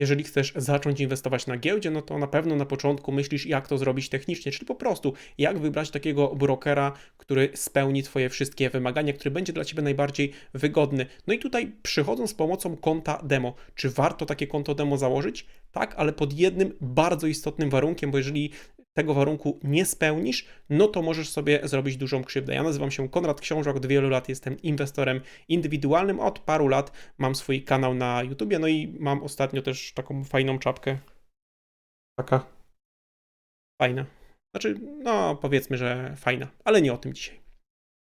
Jeżeli chcesz zacząć inwestować na giełdzie, no to na pewno na początku myślisz, jak to zrobić technicznie, czyli po prostu jak wybrać takiego brokera, który spełni Twoje wszystkie wymagania, który będzie dla Ciebie najbardziej wygodny. No i tutaj przychodząc z pomocą konta demo, czy warto takie konto demo założyć? Tak, ale pod jednym bardzo istotnym warunkiem, bo jeżeli tego warunku nie spełnisz, no to możesz sobie zrobić dużą krzywdę. Ja nazywam się Konrad Książak, od wielu lat jestem inwestorem indywidualnym, od paru lat mam swój kanał na YouTubie, no i mam ostatnio też taką fajną czapkę. Taka fajna. Znaczy, no powiedzmy, że fajna, ale nie o tym dzisiaj.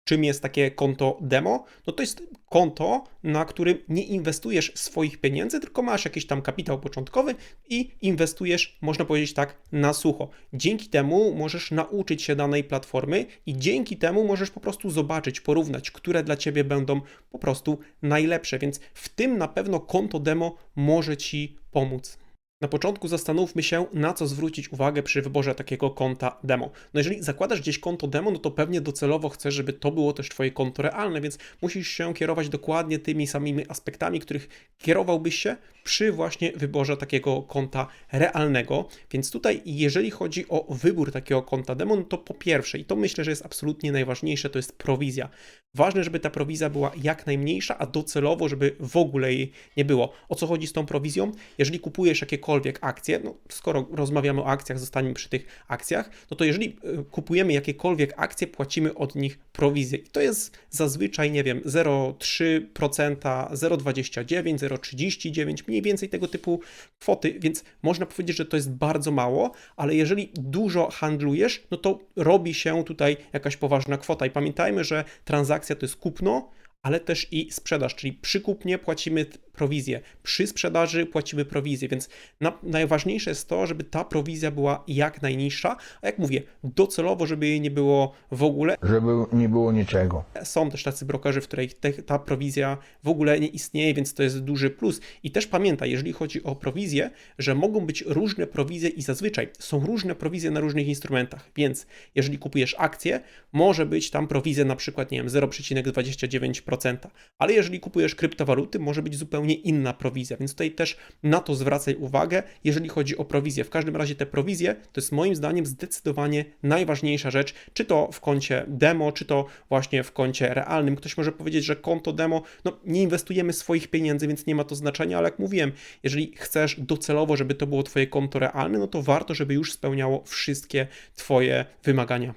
Czym jest takie konto demo? No to jest konto, na którym nie inwestujesz swoich pieniędzy, tylko masz jakiś tam kapitał początkowy i inwestujesz, można powiedzieć tak, na sucho. Dzięki temu możesz nauczyć się danej platformy i dzięki temu możesz po prostu zobaczyć, porównać, które dla ciebie będą po prostu najlepsze. Więc w tym na pewno konto demo może ci pomóc. Na początku zastanówmy się, na co zwrócić uwagę przy wyborze takiego konta demo. No jeżeli zakładasz gdzieś konto demo, no to pewnie docelowo chcesz, żeby to było też Twoje konto realne, więc musisz się kierować dokładnie tymi samymi aspektami, których kierowałbyś się przy właśnie wyborze takiego konta realnego. Więc tutaj, jeżeli chodzi o wybór takiego konta demo, no to po pierwsze, i to myślę, że jest absolutnie najważniejsze, to jest prowizja. Ważne, żeby ta prowizja była jak najmniejsza, a docelowo, żeby w ogóle jej nie było. O co chodzi z tą prowizją? Jeżeli kupujesz jakiekolwiek akcje, no skoro rozmawiamy o akcjach, zostaniemy przy tych akcjach, no to jeżeli y, kupujemy jakiekolwiek akcje, płacimy od nich prowizję. I to jest zazwyczaj, nie wiem, 0,3%, 0,29, 0,39, mniej więcej tego typu kwoty, więc można powiedzieć, że to jest bardzo mało, ale jeżeli dużo handlujesz, no to robi się tutaj jakaś poważna kwota. I pamiętajmy, że transakcja to jest kupno, ale też i sprzedaż, czyli przy kupnie płacimy prowizję, przy sprzedaży płacimy prowizję, więc na, najważniejsze jest to, żeby ta prowizja była jak najniższa, a jak mówię, docelowo, żeby jej nie było w ogóle. żeby nie było niczego. Są też tacy brokerzy, w których te, ta prowizja w ogóle nie istnieje, więc to jest duży plus. I też pamiętaj, jeżeli chodzi o prowizję, że mogą być różne prowizje i zazwyczaj są różne prowizje na różnych instrumentach, więc jeżeli kupujesz akcję, może być tam prowizja na przykład, nie wiem, 0,29%, ale jeżeli kupujesz kryptowaluty, może być zupełnie inna prowizja, więc tutaj też na to zwracaj uwagę, jeżeli chodzi o prowizję. W każdym razie te prowizje to jest moim zdaniem zdecydowanie najważniejsza rzecz, czy to w koncie demo, czy to właśnie w koncie realnym. Ktoś może powiedzieć, że konto demo, no nie inwestujemy swoich pieniędzy, więc nie ma to znaczenia, ale jak mówiłem, jeżeli chcesz docelowo, żeby to było Twoje konto realne, no to warto, żeby już spełniało wszystkie Twoje wymagania.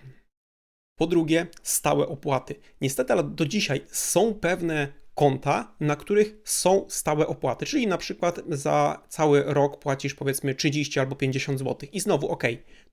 Po drugie, stałe opłaty. Niestety, ale do dzisiaj są pewne konta, na których są stałe opłaty, czyli na przykład za cały rok płacisz powiedzmy 30 albo 50 zł. I znowu, ok,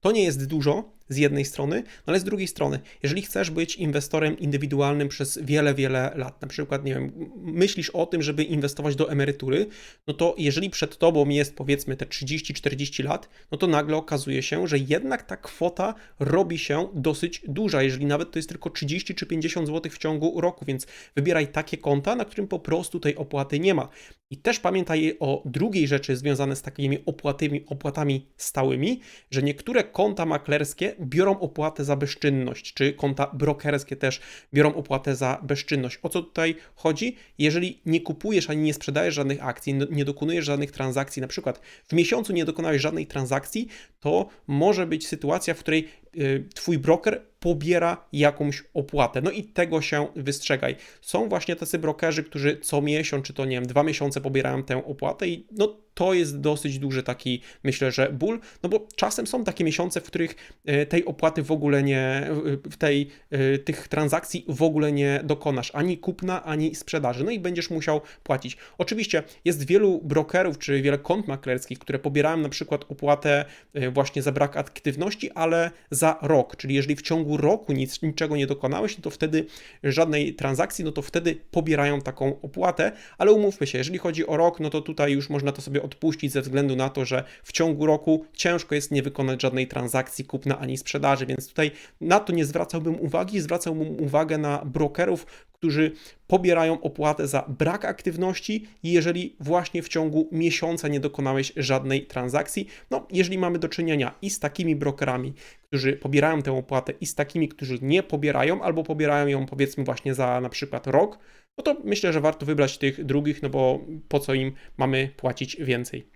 to nie jest dużo z jednej strony, no ale z drugiej strony, jeżeli chcesz być inwestorem indywidualnym przez wiele, wiele lat, na przykład, nie wiem, myślisz o tym, żeby inwestować do emerytury, no to jeżeli przed tobą jest powiedzmy te 30-40 lat, no to nagle okazuje się, że jednak ta kwota robi się dosyć duża, jeżeli nawet to jest tylko 30 czy 50 zł w ciągu roku, więc wybieraj takie konta, na którym po prostu tej opłaty nie ma. I też pamiętaj o drugiej rzeczy związane z takimi opłatami, opłatami stałymi, że niektóre konta maklerskie biorą opłatę za bezczynność, czy konta brokerskie też biorą opłatę za bezczynność. O co tutaj chodzi? Jeżeli nie kupujesz ani nie sprzedajesz żadnych akcji, nie dokonujesz żadnych transakcji, na przykład w miesiącu nie dokonałeś żadnej transakcji, to może być sytuacja, w której y, twój broker pobiera jakąś opłatę. No i tego się wystrzegaj. Są właśnie tacy brokerzy, którzy co miesiąc, czy to nie wiem, dwa miesiące pobierają tę opłatę i no to jest dosyć duży taki, myślę, że ból, no bo czasem są takie miesiące, w których e, tej opłaty w ogóle nie, w tej, e, tych transakcji w ogóle nie dokonasz, ani kupna, ani sprzedaży, no i będziesz musiał płacić. Oczywiście jest wielu brokerów, czy wiele kont maklerskich, które pobierają na przykład opłatę e, właśnie za brak aktywności, ale za rok, czyli jeżeli w ciągu roku nic, niczego nie dokonałeś, no to wtedy żadnej transakcji, no to wtedy pobierają taką opłatę, ale umówmy się, jeżeli chodzi o rok, no to tutaj już można to sobie odpuścić ze względu na to, że w ciągu roku ciężko jest nie wykonać żadnej transakcji kupna ani sprzedaży, więc tutaj na to nie zwracałbym uwagi, zwracałbym uwagę na brokerów, którzy pobierają opłatę za brak aktywności, jeżeli właśnie w ciągu miesiąca nie dokonałeś żadnej transakcji. No, jeżeli mamy do czynienia i z takimi brokerami, którzy pobierają tę opłatę, i z takimi, którzy nie pobierają, albo pobierają ją powiedzmy właśnie za na przykład rok, no to myślę, że warto wybrać tych drugich, no bo po co im mamy płacić więcej.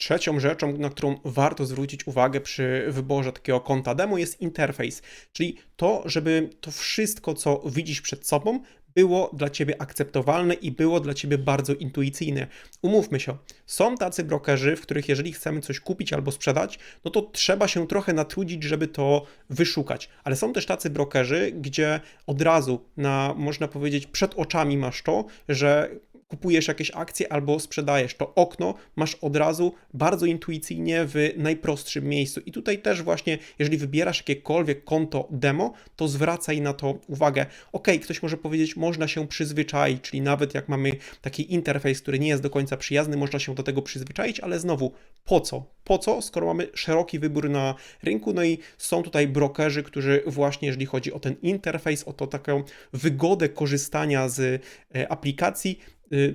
Trzecią rzeczą, na którą warto zwrócić uwagę przy wyborze takiego konta demo jest interfejs, czyli to, żeby to wszystko, co widzisz przed sobą, było dla ciebie akceptowalne i było dla ciebie bardzo intuicyjne. Umówmy się, są tacy brokerzy, w których jeżeli chcemy coś kupić albo sprzedać, no to trzeba się trochę natrudzić, żeby to wyszukać. Ale są też tacy brokerzy, gdzie od razu na, można powiedzieć, przed oczami masz to, że kupujesz jakieś akcje albo sprzedajesz, to okno masz od razu bardzo intuicyjnie w najprostszym miejscu. I tutaj też właśnie, jeżeli wybierasz jakiekolwiek konto demo, to zwracaj na to uwagę. Ok, ktoś może powiedzieć, można się przyzwyczaić, czyli nawet jak mamy taki interfejs, który nie jest do końca przyjazny, można się do tego przyzwyczaić, ale znowu, po co? Po co, skoro mamy szeroki wybór na rynku, no i są tutaj brokerzy, którzy właśnie, jeżeli chodzi o ten interfejs, o to taką wygodę korzystania z e, aplikacji,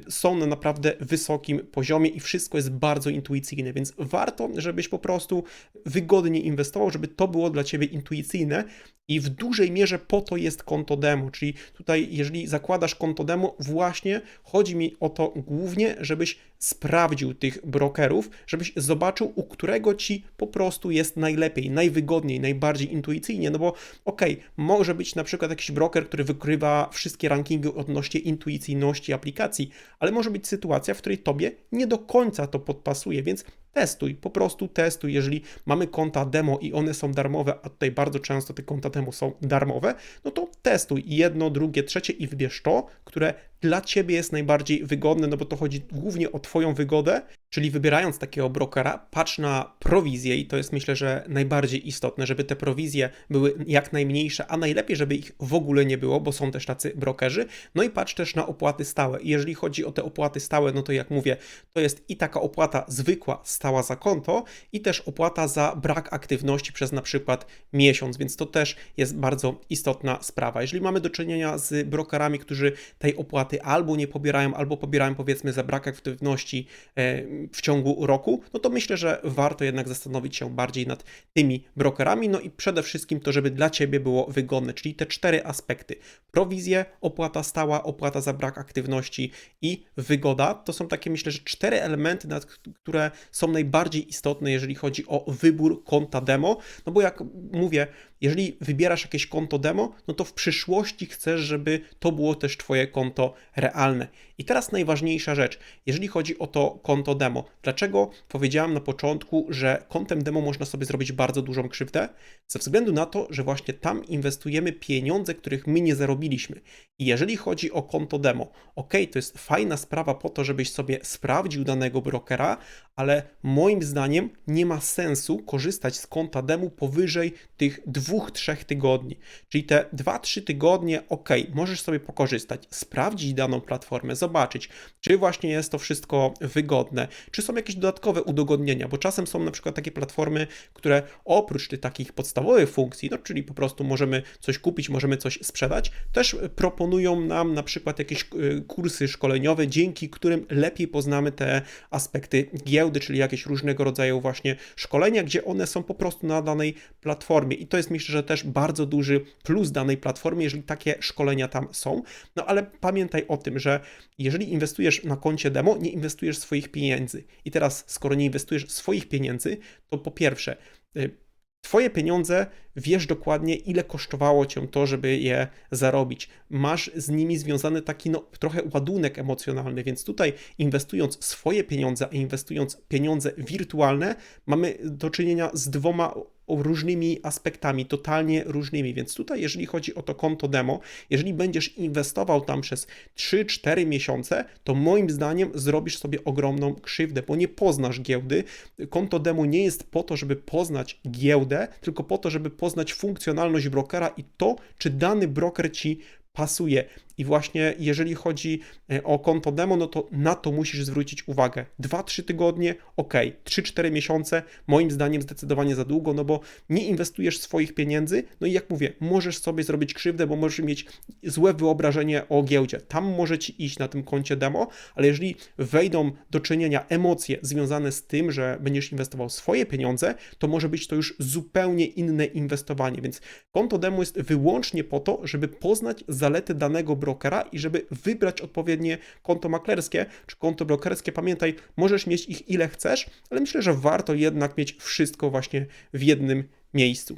są na naprawdę wysokim poziomie i wszystko jest bardzo intuicyjne, więc warto, żebyś po prostu wygodnie inwestował, żeby to było dla ciebie intuicyjne i w dużej mierze po to jest konto demo, czyli tutaj jeżeli zakładasz konto demo, właśnie chodzi mi o to głównie, żebyś sprawdził tych brokerów, żebyś zobaczył, u którego ci po prostu jest najlepiej, najwygodniej, najbardziej intuicyjnie, no bo okej, okay, może być na przykład jakiś broker, który wykrywa wszystkie rankingi odnośnie intuicyjności aplikacji, ale może być sytuacja, w której tobie nie do końca to podpasuje, więc testuj, po prostu testuj. Jeżeli mamy konta demo i one są darmowe, a tutaj bardzo często te konta demo są darmowe, no to testuj jedno, drugie, trzecie i wybierz to, które dla ciebie jest najbardziej wygodne, no bo to chodzi głównie o Twoją wygodę, czyli wybierając takiego brokera, patrz na prowizję i to jest myślę, że najbardziej istotne, żeby te prowizje były jak najmniejsze, a najlepiej, żeby ich w ogóle nie było, bo są też tacy brokerzy. No i patrz też na opłaty stałe. I jeżeli chodzi o te opłaty stałe, no to jak mówię, to jest i taka opłata zwykła, stała za konto, i też opłata za brak aktywności przez na przykład miesiąc, więc to też jest bardzo istotna sprawa. Jeżeli mamy do czynienia z brokerami, którzy tej opłaty albo nie pobierają, albo pobierają powiedzmy za brak aktywności e, w ciągu roku, no to myślę, że warto jednak zastanowić się bardziej nad tymi brokerami, no i przede wszystkim to, żeby dla Ciebie było wygodne, czyli te cztery aspekty. Prowizje, opłata stała, opłata za brak aktywności i wygoda, to są takie myślę, że cztery elementy, nad które są najbardziej istotne, jeżeli chodzi o wybór konta demo, no bo jak mówię, jeżeli wybierasz jakieś konto demo, no to w przyszłości chcesz, żeby to było też Twoje konto realne. I teraz najważniejsza rzecz, jeżeli chodzi o to konto demo. Dlaczego powiedziałem na początku, że kontem demo można sobie zrobić bardzo dużą krzywdę? Ze względu na to, że właśnie tam inwestujemy pieniądze, których my nie zarobiliśmy. I jeżeli chodzi o konto demo, ok, to jest fajna sprawa po to, żebyś sobie sprawdził danego brokera, ale moim zdaniem nie ma sensu korzystać z konta demo powyżej tych dwóch, trzech tygodni. Czyli te dwa, trzy tygodnie, ok, możesz sobie pokorzystać, sprawdzić daną platformę, zobaczyć, czy właśnie jest to wszystko wygodne, czy są jakieś dodatkowe udogodnienia, bo czasem są na przykład takie platformy, które oprócz tych takich podstawowych funkcji, no czyli po prostu możemy coś kupić, możemy coś sprzedać, też proponują nam na przykład jakieś y, kursy szkoleniowe, dzięki którym lepiej poznamy te aspekty giełdy, czyli jakieś różnego rodzaju właśnie szkolenia, gdzie one są po prostu na danej platformie i to jest myślę, że też bardzo duży plus danej platformy, jeżeli takie szkolenia tam są. No ale pamiętaj o tym, że jeżeli inwestujesz na koncie demo, nie inwestujesz swoich pieniędzy. I teraz, skoro nie inwestujesz swoich pieniędzy, to po pierwsze, y, Twoje pieniądze wiesz dokładnie, ile kosztowało cię to, żeby je zarobić. Masz z nimi związany taki no, trochę ładunek emocjonalny, więc tutaj inwestując swoje pieniądze, a inwestując pieniądze wirtualne, mamy do czynienia z dwoma różnymi aspektami, totalnie różnymi. Więc tutaj, jeżeli chodzi o to konto demo, jeżeli będziesz inwestował tam przez 3-4 miesiące, to moim zdaniem zrobisz sobie ogromną krzywdę, bo nie poznasz giełdy. Konto demo nie jest po to, żeby poznać giełdę, tylko po to, żeby poznać funkcjonalność brokera i to, czy dany broker ci pasuje. I właśnie jeżeli chodzi e, o konto demo, no to na to musisz zwrócić uwagę. 2-3 tygodnie, ok, 3-4 miesiące, moim zdaniem zdecydowanie za długo, no bo nie inwestujesz swoich pieniędzy, no i jak mówię, możesz sobie zrobić krzywdę, bo możesz mieć złe wyobrażenie o giełdzie. Tam może ci iść na tym koncie demo, ale jeżeli wejdą do czynienia emocje związane z tym, że będziesz inwestował swoje pieniądze, to może być to już zupełnie inne inwestowanie, więc konto demo jest wyłącznie po to, żeby poznać zalety danego brokera i żeby wybrać odpowiednie konto maklerskie czy konto brokerskie. Pamiętaj, możesz mieć ich ile chcesz, ale myślę, że warto jednak mieć wszystko właśnie w jednym miejscu.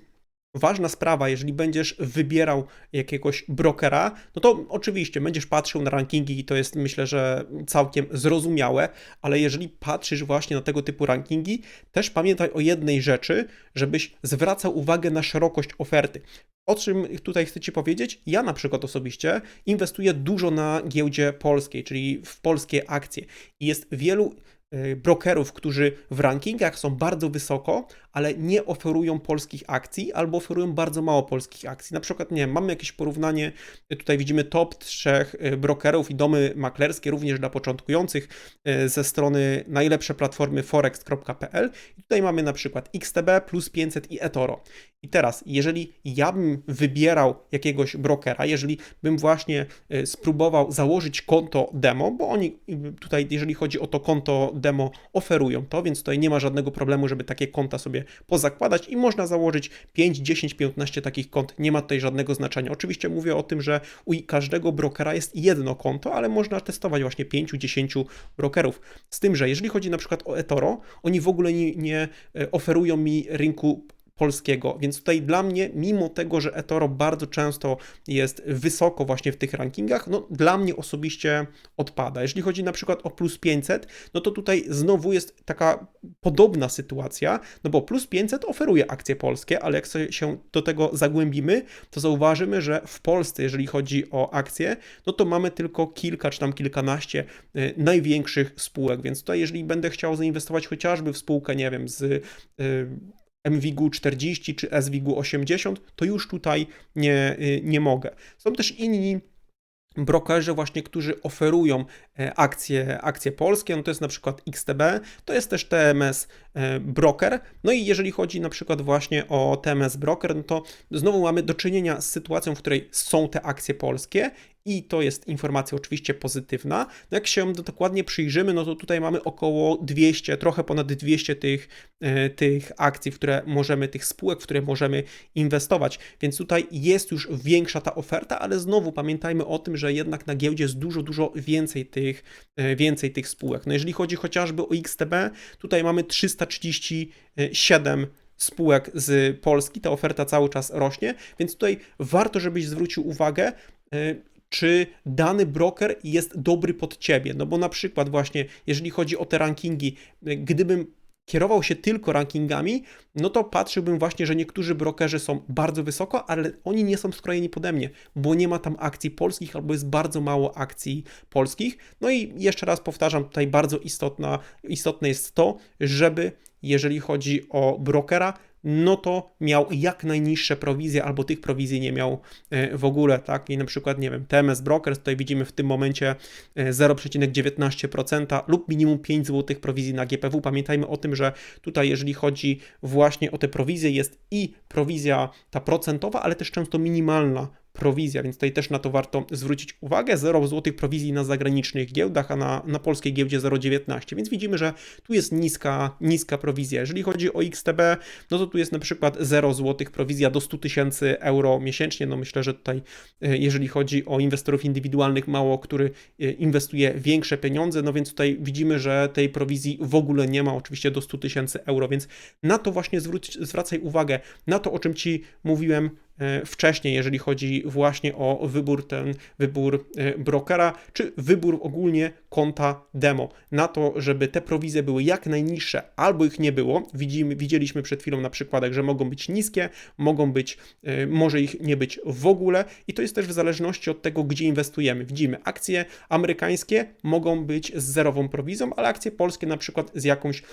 Ważna sprawa, jeżeli będziesz wybierał jakiegoś brokera, no to oczywiście będziesz patrzył na rankingi i to jest myślę, że całkiem zrozumiałe, ale jeżeli patrzysz właśnie na tego typu rankingi, też pamiętaj o jednej rzeczy, żebyś zwracał uwagę na szerokość oferty. O czym tutaj chcę Ci powiedzieć? Ja na przykład osobiście inwestuję dużo na giełdzie polskiej, czyli w polskie akcje. I jest wielu y, brokerów, którzy w rankingach są bardzo wysoko, ale nie oferują polskich akcji albo oferują bardzo mało polskich akcji. Na przykład, nie wiem, mamy jakieś porównanie, tutaj widzimy top trzech y, brokerów i domy maklerskie, również dla początkujących y, ze strony najlepsze platformy forex.pl. I tutaj mamy na przykład XTB, Plus 500 i eToro. I teraz, jeżeli ja bym wybierał jakiegoś brokera, jeżeli bym właśnie y, spróbował założyć konto demo, bo oni tutaj, jeżeli chodzi o to konto demo, oferują to, więc tutaj nie ma żadnego problemu, żeby takie konta sobie pozakładać i można założyć 5, 10, 15 takich kont. Nie ma tutaj żadnego znaczenia. Oczywiście mówię o tym, że u każdego brokera jest jedno konto, ale można testować właśnie 5, 10 brokerów. Z tym, że jeżeli chodzi na przykład o eToro, oni w ogóle nie, nie y, oferują mi rynku polskiego. Więc tutaj dla mnie, mimo tego, że eToro bardzo często jest wysoko właśnie w tych rankingach, no dla mnie osobiście odpada. Jeżeli chodzi na przykład o plus 500, no to tutaj znowu jest taka podobna sytuacja, no bo plus 500 oferuje akcje polskie, ale jak się do tego zagłębimy, to zauważymy, że w Polsce, jeżeli chodzi o akcje, no to mamy tylko kilka czy tam kilkanaście y, największych spółek, więc tutaj jeżeli będę chciał zainwestować chociażby w spółkę, nie wiem, z y, MWIG 40 czy SWIG 80, to już tutaj nie, y, nie mogę. Są też inni brokerzy właśnie, którzy oferują e, akcje, akcje polskie, no to jest na przykład XTB, to jest też TMS Broker, no i jeżeli chodzi na przykład właśnie o TMS Broker, no to znowu mamy do czynienia z sytuacją, w której są te akcje polskie i to jest informacja oczywiście pozytywna. No jak się dokładnie przyjrzymy, no to tutaj mamy około 200, trochę ponad 200 tych, e, tych akcji, w które możemy, tych spółek, w które możemy inwestować, więc tutaj jest już większa ta oferta, ale znowu pamiętajmy o tym, że jednak na giełdzie jest dużo, dużo więcej tych, e, więcej tych spółek. No jeżeli chodzi chociażby o XTB, tutaj mamy 337 spółek z Polski, ta oferta cały czas rośnie, więc tutaj warto, żebyś zwrócił uwagę, e, czy dany broker jest dobry pod ciebie. No bo na przykład właśnie, jeżeli chodzi o te rankingi, gdybym kierował się tylko rankingami, no to patrzyłbym właśnie, że niektórzy brokerzy są bardzo wysoko, ale oni nie są skrojeni pode mnie, bo nie ma tam akcji polskich albo jest bardzo mało akcji polskich. No i jeszcze raz powtarzam, tutaj bardzo istotna, istotne jest to, żeby jeżeli chodzi o brokera, no to miał jak najniższe prowizje, albo tych prowizji nie miał e, w ogóle, tak? I na przykład, nie wiem, TMS Brokers, tutaj widzimy w tym momencie 0,19% e, lub minimum 5 zł prowizji na GPW. Pamiętajmy o tym, że tutaj, jeżeli chodzi właśnie o te prowizje, jest i prowizja ta procentowa, ale też często minimalna prowizja, więc tutaj też na to warto zwrócić uwagę. 0 zł prowizji na zagranicznych giełdach, a na, na polskiej giełdzie 0,19, więc widzimy, że tu jest niska, niska prowizja. Jeżeli chodzi o XTB, no to tu jest na przykład 0 zł prowizja do 100 tysięcy euro miesięcznie. No myślę, że tutaj, e, jeżeli chodzi o inwestorów indywidualnych, mało który e, inwestuje większe pieniądze, no więc tutaj widzimy, że tej prowizji w ogóle nie ma, oczywiście do 100 tysięcy euro, więc na to właśnie zwróć, zwracaj uwagę, na to, o czym Ci mówiłem wcześniej, jeżeli chodzi właśnie o wybór ten, wybór e, brokera, czy wybór ogólnie konta demo, na to, żeby te prowizje były jak najniższe, albo ich nie było. Widzimy, widzieliśmy przed chwilą na przykładach, że mogą być niskie, mogą być, e, może ich nie być w ogóle i to jest też w zależności od tego, gdzie inwestujemy. Widzimy, akcje amerykańskie mogą być z zerową prowizją, ale akcje polskie na przykład z jakąś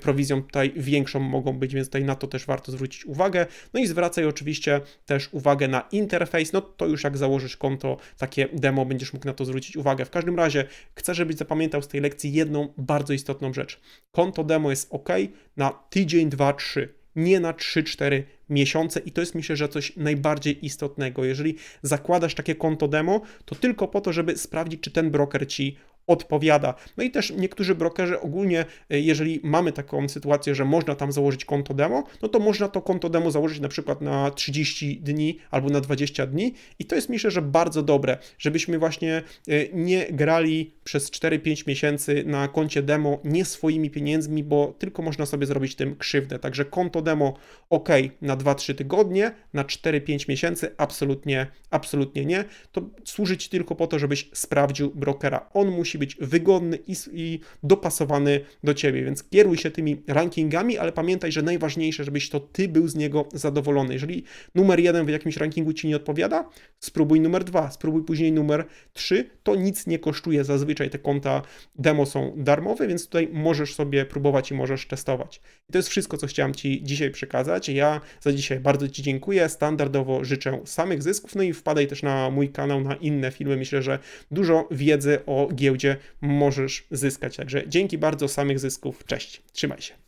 prowizją tutaj większą mogą być, więc tutaj na to też warto zwrócić uwagę. No i zwracaj oczywiście też uwagę na interfejs, no to już jak założysz konto, takie demo, będziesz mógł na to zwrócić uwagę. W każdym razie chcę, żebyś zapamiętał z tej lekcji jedną bardzo istotną rzecz. Konto demo jest ok na tydzień, dwa, trzy nie na 3-4 miesiące i to jest myślę, że coś najbardziej istotnego. Jeżeli zakładasz takie konto demo, to tylko po to, żeby sprawdzić, czy ten broker ci odpowiada. No i też niektórzy brokerzy ogólnie, e, jeżeli mamy taką sytuację, że można tam założyć konto demo, no to można to konto demo założyć na przykład na 30 dni albo na 20 dni i to jest myślę, że bardzo dobre, żebyśmy właśnie e, nie grali przez 4-5 miesięcy na koncie demo nie swoimi pieniędzmi, bo tylko można sobie zrobić tym krzywdę. Także konto demo ok na 2-3 tygodnie, na 4-5 miesięcy absolutnie, absolutnie nie. To służy Ci tylko po to, żebyś sprawdził brokera. On musi być wygodny i, i dopasowany do Ciebie, więc kieruj się tymi rankingami, ale pamiętaj, że najważniejsze, żebyś to Ty był z niego zadowolony. Jeżeli numer jeden w jakimś rankingu Ci nie odpowiada, spróbuj numer dwa, spróbuj później numer trzy. To nic nie kosztuje. Zazwyczaj te konta demo są darmowe, więc tutaj możesz sobie próbować i możesz testować. I to jest wszystko, co chciałem Ci dzisiaj przekazać. Ja za dzisiaj bardzo Ci dziękuję. Standardowo życzę samych zysków, no i wpadaj też na mój kanał, na inne filmy. Myślę, że dużo wiedzy o giełdzie możesz zyskać. Także dzięki bardzo, samych zysków. Cześć, trzymaj się.